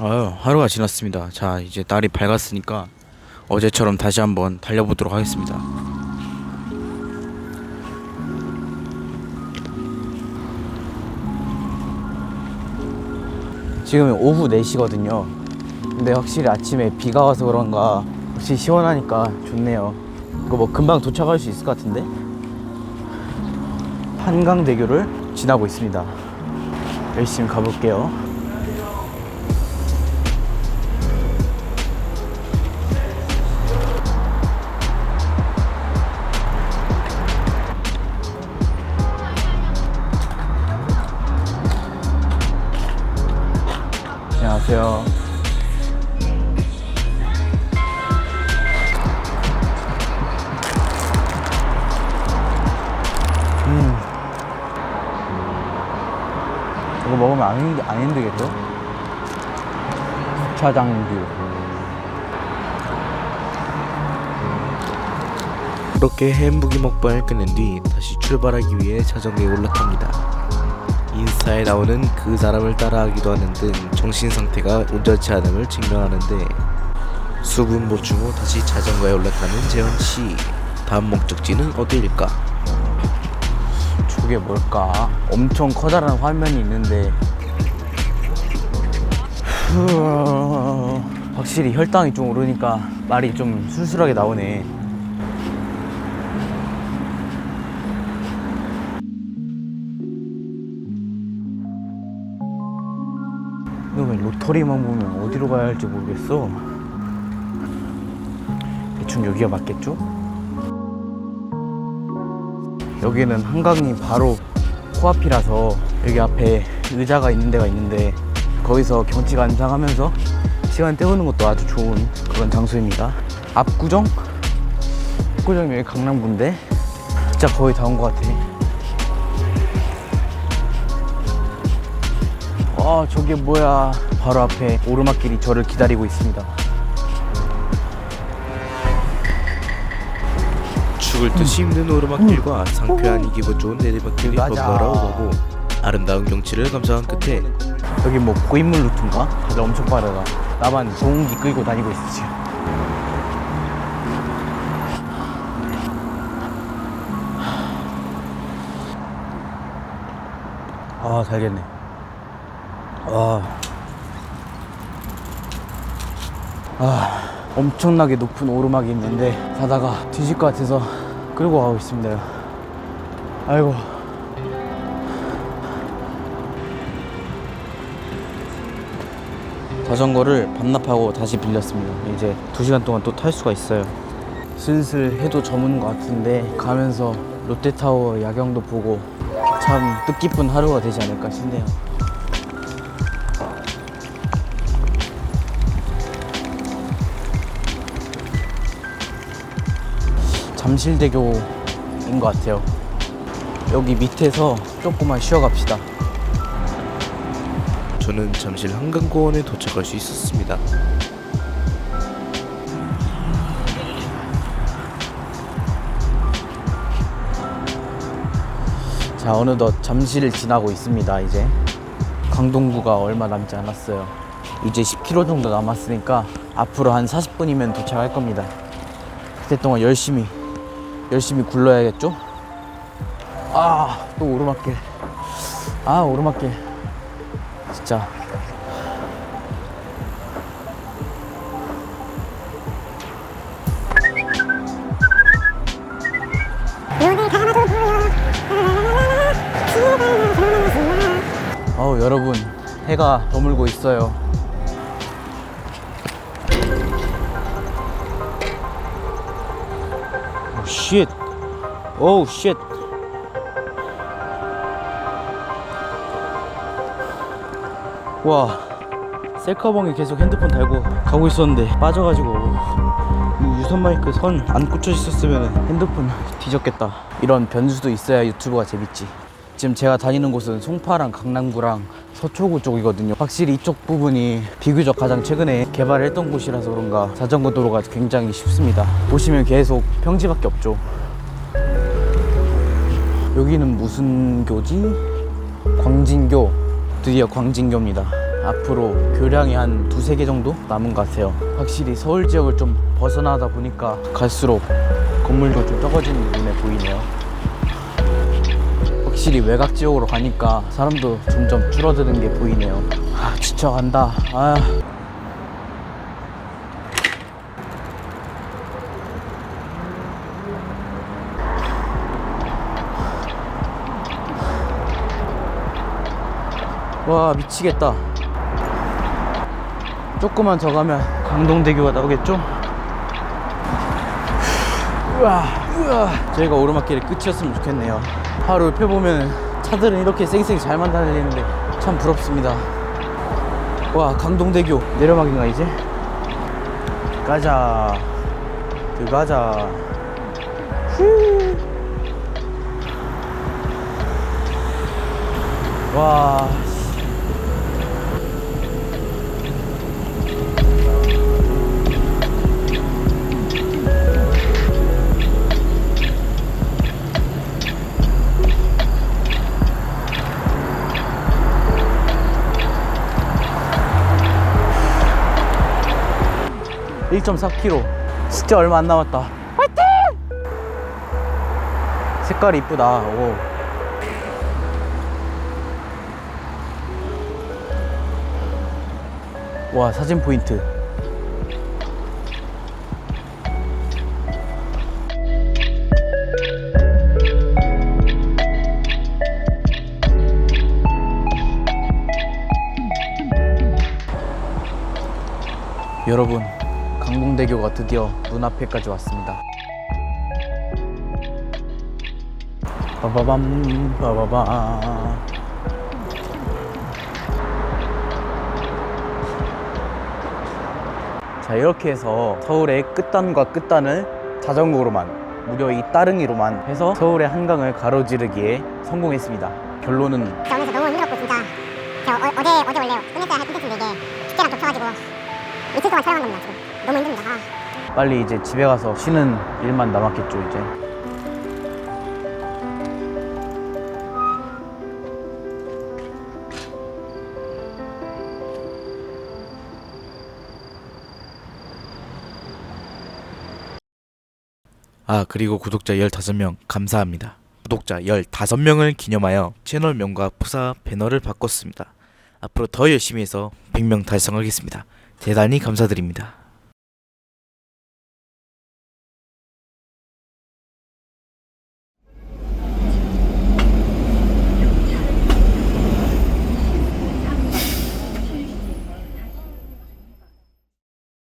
아유, 하루가 지났습니다. 자, 이제 날이 밝았으니까 어제처럼 다시 한번 달려보도록 하겠습니다. 지금 오후 4시거든요. 근데 확실히 아침에 비가 와서 그런가 역시 시원하니까 좋네요. 이거 뭐 금방 도착할 수 있을 것 같은데? 한강대교를 지나고 있습니다. 열심히 가볼게요. 안녕하세요. 음. 이거 먹으면 안, 힘, 안 힘들겠죠? 차장 뷰. 그렇게 햄부기 먹방을 끝낸 뒤 다시 출발하기 위해 자전거에 올라탑니다. 인스타에 나오는 그 사람을 따라하기도 하는 등 정신 상태가 온전치 않음을 증명하는데 수분 보충 후 다시 자전거에 올라타는 재현 씨. 다음 목적지는 어디일까? 저게 뭘까? 엄청 커다란 화면이 있는데 확실히 혈당이 좀 오르니까 말이 좀 술술하게 나오네. 로터리만 보면 어디로 가야 할지 모르겠어. 대충 여기가 맞겠죠? 여기는 한강이 바로 코앞이라서 여기 앞에 의자가 있는 데가 있는데 거기서 경치 감상하면서 시간 때우는 것도 아주 좋은 그런 장소입니다. 압구정? 압구정이 여기 강남구인데 진짜 거의 다 온 것 같아. 아 저게 뭐야 바로 앞에 오르막길이 저를 기다리고 있습니다. 죽을 듯이 힘든 오르막길과 상쾌한 기분 좋은 내리막길이 맞아. 번갈아 오가고 아름다운 경치를 감상한 끝에 여기 뭐 고인물 루트인가? 다들 엄청 빠르다. 나만 소음기 끌고 다니고 있어 지금. 아 살겠네. 아. 아 엄청나게 높은 오르막이 있는데 가다가 뒤질 것 같아서 끌고 가고 있습니다. 아이고. 자전거를 반납하고 다시 빌렸습니다. 이제 2시간 동안 또 탈 수가 있어요. 슬슬 해도 저무는 것 같은데 가면서 롯데타워 야경도 보고 참 뜻깊은 하루가 되지 않을까 싶네요. 잠실대교인 것 같아요. 여기 밑에서 조금만 쉬어갑시다. 저는 잠실 한강공원에 도착할 수 있었습니다. 자 어느덧 잠실을 지나고 있습니다 이제 강동구가 얼마 남지 않았어요 이제 10km 정도 남았으니까 앞으로 한 40분이면 도착할 겁니다 그때 동안 열심히 열심히 굴러야겠죠? 아 또 오르막길. 아 오르막길. 진짜. 어우 여러분 해가 저물고 있어요 오 쉣. 오우 쉣. 와 셀카봉에 계속 핸드폰 달고 가고 있었는데 빠져가지고 이 유선 마이크 선 안 꽂혀 있었으면 핸드폰 뒤졌겠다 이런 변수도 있어야 유튜브가 재밌지 지금 제가 다니는 곳은 송파랑 강남구랑 서초구 쪽이거든요 확실히 이쪽 부분이 비교적 가장 최근에 개발을 했던 곳이라서 그런가 자전거 도로가 굉장히 쉽습니다 보시면 계속 평지밖에 없죠 여기는 무슨 교지? 광진교 드디어 광진교입니다 앞으로 교량이 한 두세 개 정도 남은 것 같아요. 확실히 서울 지역을 좀 벗어나다 보니까 갈수록 건물도 좀 적어지는 게 눈에 보이네요. 확실히 외곽 지역으로 가니까 사람도 점점 줄어드는 게 보이네요. 아, 지쳐간다. 아. 와 미치겠다 조금만 더 가면 강동대교가 나오겠죠? 우와 우와 저희가 오르막길의 끝이었으면 좋겠네요. 하루 펴보면 차들은 이렇게 쌩쌩 잘만 달리는데 참 부럽습니다. 와 강동대교 내려막인가 이제? 가자. 들어가자. 후. 와 (1.4km) 진짜 얼마 안 남았다. 화이팅! 색깔이 이쁘다. 오. 와 사진 포인트. 여러분 강봉대교가 드디어 눈앞에까지 왔습니다. 빠바밤 빠바밤. 자 이렇게 해서 서울의 끝단과 끝단을 자전거로만 무려 이 따릉이로만 해서 서울의 한강을 가로지르기에 성공했습니다. 결론은? 저 오면서 너무 힘들었고 진짜 저 어, 어제 어제 원래 끝냈어야 할 콘텐츠인데 이게 집게랑 겹쳐가지고 이틀 동안 촬영한 겁니다 지금 너무 힘듭니다 아. 빨리 이제 집에 가서 쉬는 일만 남았겠죠 이제 아 그리고 구독자 15명 감사합니다. 구독자 15명을 기념하여 채널명과 푸사 배너를 바꿨습니다. 앞으로 더 열심히 해서 100명 달성하겠습니다. 대단히 감사드립니다.